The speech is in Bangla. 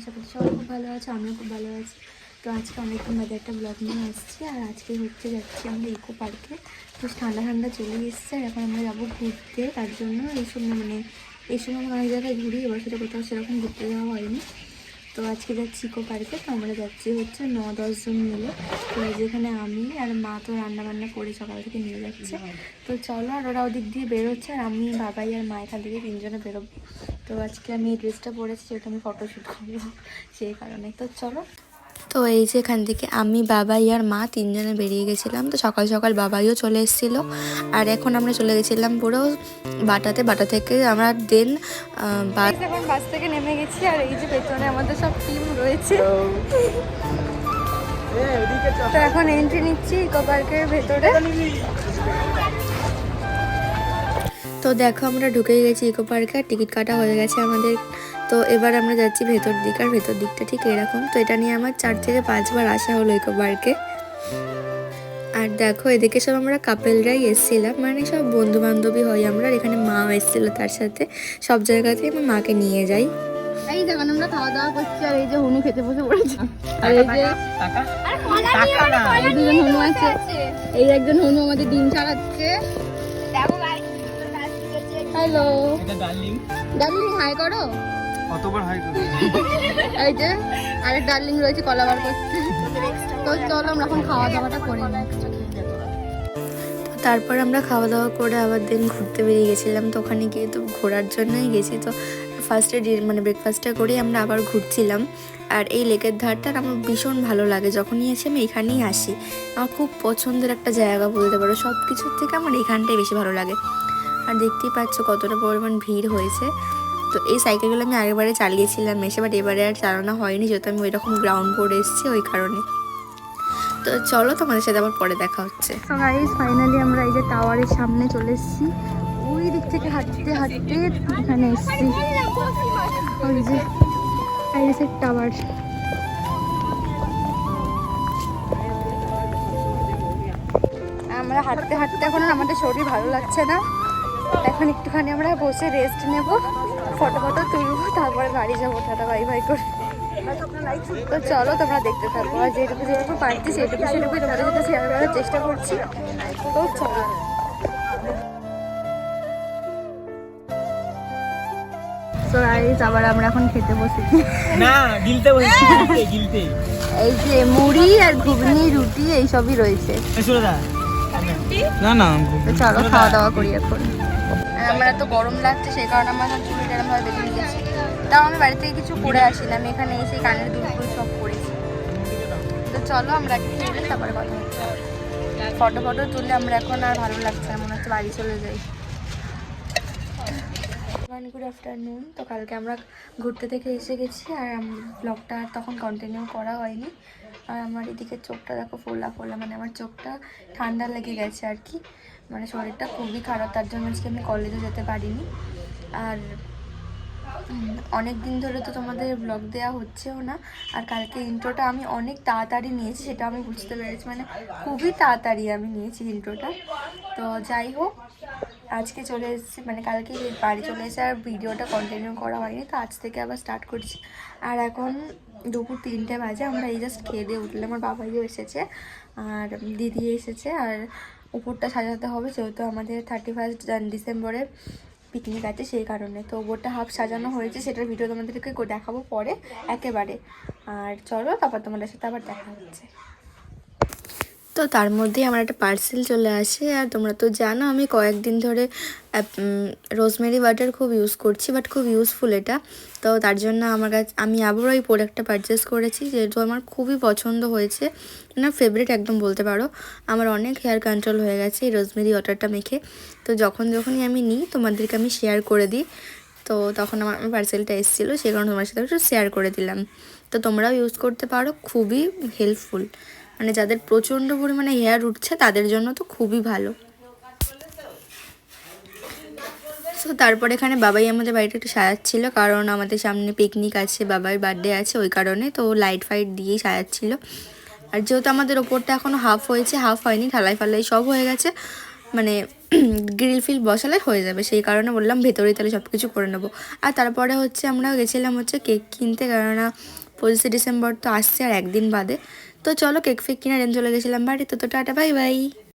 আশা করি সবাই খুব ভালো আছে, আমিও খুব ভালো আছি। তো আজকে অনেকক্ষণ বাদে একটা ব্লগ নিয়ে আসছি, আর আজকে ঘুরতে যাচ্ছি আমরা ইকো পার্কে তো ঠান্ডা ঠান্ডা চলে এসছে, আর এখন আমরা যাব ঘুরতে, তার জন্য এই সময় মানে এই সময় আমরা অনেক জায়গায় ঘুরি, এবার সেটা কোথাও সেরকম ঘুরতে যাওয়া হয়নি। তো আজকে যাচ্ছি ইকো পার্কে তো আমরা যাচ্ছি হচ্ছে ন দশজন মিলে। তো যেখানে আমি আর মা তো রান্না বান্না করে সকাল থেকে নিয়ে যাচ্ছে। তো চলো আর ওরা ওদিক দিয়ে বেরোচ্ছে, আর আমি বাবাই আর মা এখান থেকে তিনজনে বেরোবো। তো আজকে আমি এই ড্রেসটা পরেছি যেহেতু আমি ফটোশ্যুট করব সেই কারণে তো চলো। তো এই যে এখান থেকে আমি বাবাই আর মা তিনজনে বেরিয়ে গেছিলাম। তো সকাল সকাল বাবাইও চলে এসেছিল। আর এখন আমরা চলে গেছিলাম পুরো বাটাতে। বাটা থেকে আমরা দেন এখন বাস থেকে নেমে গেছি আর এই যে পেছনে আমাদের সব টিম রয়েছে। তো এখন এন্ট্রি নিচ্ছি ইকো পার্কের ভেতরে। তো দেখো আমরা ঢুকেই গেছি ইকো পার্কে আর টিকিট কাটা হয়ে গেছে আমাদের। তো এবার আমরা যাচ্ছি ভেতর দিক আর ভেতর দিকটা ঠিক এরকম। তো এটা নিয়ে আমার চার থেকে পাঁচবার আসা হলো ইকো পার্কে। আর দেখো এদিকে সব আমরা কাপেলরাই এসেছিলাম মানে সব বন্ধু বান্ধবী হই আমরা এখানে মাও এসেছিল তার সাথে। সব জায়গাতেই আমি মাকে নিয়ে যাই। এই যখন আমরা খাওয়া দাওয়া করছি আর এই যে হনু খেতে বসে পড়েছে। আর এই যে এই দুজন হনু আছে। এই একজন হনু আমাদের ডিম ছাড়াচ্ছে। Hello darling. ডার্লিং হাই করো। কতবার হাই করবে? এই যে আরেক ডার্লিং রয়েছে কলা বার করছে। তো চলো আমরা এখন খাওয়া দাওয়াটা করে নিই। তারপর আমরা খাওয়া দাওয়া করে আবার দিন ঘুরতে বেরিয়ে গেছিলাম তো ওখানে গিয়ে তো ঘোরার জন্যই গেছি। তো ফার্স্টে মানে ব্রেকফাস্টটা করে আমরা আবার ঘুরছিলাম। আর এই লেকের ধারটা আমার ভীষণ ভালো লাগে যখনই এসে আমি এখানেই আসি। আমার খুব পছন্দের একটা জায়গা বলতে পারো সব কিছুর থেকে আমার এখানটাই বেশি ভালো লাগে। আর দেখতেই পাচ্ছ কতটা পরিমাণ ভিড় হয়েছে। তো এই সাইকেলগুলো আমি আগেরবারে চালিয়েছিলাম এসে বাট এবারে আর চালানো হয়নি, যেহেতু আমি ওই রকম গ্রাউন্ড করে এসেছি ওই কারণে। তো চলো তোমাদের সাথে আবার পরে দেখা হচ্ছে। তো ফাইনালি আমরা এই যে টাওয়ারের সামনে চলে এসেছি। ওই দিক থেকে হাঁটতে হাঁটতে এখানে এসেছি। ওই যে আইএসের টাওয়ার আমরা হাঁটতে হাঁটতে এখন আমাদের শরীর ভালো লাগছে না। এখন একটুখানি আমরা বসে রেস্ট নেব ফটো ফটো তুলবো তারপরে বাড়ি যাব টাটা বাই বাই করে। তো চলো তোমরা দেখতে থাকো আর যেটুকু যেটুকু পারছি সেটুকু সেটুকু তোমাদের সাথে শেয়ার করার চেষ্টা করছি। তো চলো। গাইস আবার আমরা এখন খেতে বসেছি। না গিলতে গিলতে এই যে মুড়ি আর ঘুগনি রুটি এইসবই রয়েছে। না না তো চলো খাওয়া দাওয়া করি এখন। আমার এত গরম লাগছে, সেই কারণে আমার চুল এরম ভাবে বেঁধে গেছে। তাও আমি বাড়ি থেকে কিছু পরে আসি না, আমি এখানে এসে কানের দুল ফুল সব পরেছি তো চলো আমরা খেয়ে তারপরে কথা হচ্ছে ফটো ফটো তুললে আমরা এখন আর ভালো লাগছে না, মনে হচ্ছে বাড়ি চলে যাই। গুড আফটারনুন তো কালকে আমরা ঘুরতে থেকে এসে গেছি, আর ব্লগটা তখন কন্টিনিউ করা হয়নি। আর আমার এদিকে চোখটা দেখো ফোলা ফোলা মানে আমার চোখটা ঠান্ডা লেগে গেছে আর কি। মানে শরীরটা খুবই খারাপ, তার জন্য আজকে আমি কলেজে যেতে পারিনি। আর অনেক দিন ধরে তো তোমাদের ব্লগ দেওয়া হচ্ছেও না। আর কালকে ইন্ট্রোটা আমি অনেক তাড়াতাড়ি নিয়েছি, সেটা আমি বুঝতে পেরেছি। মানে খুবই তাড়াতাড়ি আমি নিয়েছি ইন্ট্রোটা তো যাই হোক, আজকে চলে এসেছি মানে কালকে বাড়ি চলে এসে আর ভিডিওটা কন্টিনিউ করা হয়নি, তো আজ থেকে আবার স্টার্ট করছি। আর এখন দুপুর তিনটে বাজে, আমরা এই জাস্ট খেয়ে দিয়ে উঠলে আমার বাবাইও এসেছে, আর দিদি এসেছে, আর উপরটা সাজাতে হবে, যেহেতু আমাদের থার্টি ফার্স্ট ডিসেম্বরে পিকনিক আছে সেই কারণে। তো ওপরটা হাফ সাজানো হয়েছে, সেটার ভিডিও তোমাদেরকে দেখাবো পরে, একেবারে। আর চলো, তারপর তোমাদের সাথে আবার দেখা হচ্ছে। তো তার মধ্যেই আমার একটা পার্সেল চলে আসে। আর তোমরা তো জানো, আমি কয়েকদিন ধরে রোজমেরি বাটার খুব ইউজ করছি বাট খুব ইউজফুল এটা। তো তার জন্য আমার কাছে, আমি আবারও এই প্রোডাক্টটা পারচেস করেছি, যেহেতু আমার খুবই পছন্দ হয়েছে। না ফেভারিট একদম বলতে পারো। আমার অনেক হেয়ার কন্ট্রোল হয়ে গেছে এই রোজমেরি ওয়াটারটা মেখে। তো যখন যখনই আমি নিই, তোমাদেরকে আমি শেয়ার করে দিই। তো তখন আমার পার্সেলটা এসেছিল সেই কারণে তোমার সাথে একটু শেয়ার করে দিলাম। তো তোমরাও ইউজ করতে পারো, খুবই হেল্পফুল মানে যাদের প্রচণ্ড পরিমাণে হেয়ার উঠছে, তাদের জন্য তো খুবই ভালো। সো তারপরে এখানে বাবাই আমাদের বাড়িটা একটু সাজাচ্ছিলো, কারণ আমাদের সামনে পিকনিক আছে, বাবার বার্থডে আছে, ওই কারণে তো লাইট ফাইট দিয়েই সাজাচ্ছিল। আর যেহেতু আমাদের ওপরটা এখনও হাফ হয়েছে হাফ হয়নি ঠালাই ফালাই সব হয়ে গেছে মানে গ্রিল ফিল বসালে হয়ে যাবে, সেই কারণে বললাম ভেতরেই তাহলে সব কিছু করে নেব। আর তারপরে হচ্ছে আমরা গেছিলাম হচ্ছে কেক কিনতে, কেননা পঁচিশে ডিসেম্বর তো আসছে আর একদিন বাদে। তো চলো কেক ফেক কিনে রেন চলে গেছিলাম বাড়িতে তো টাটা বাই বাই।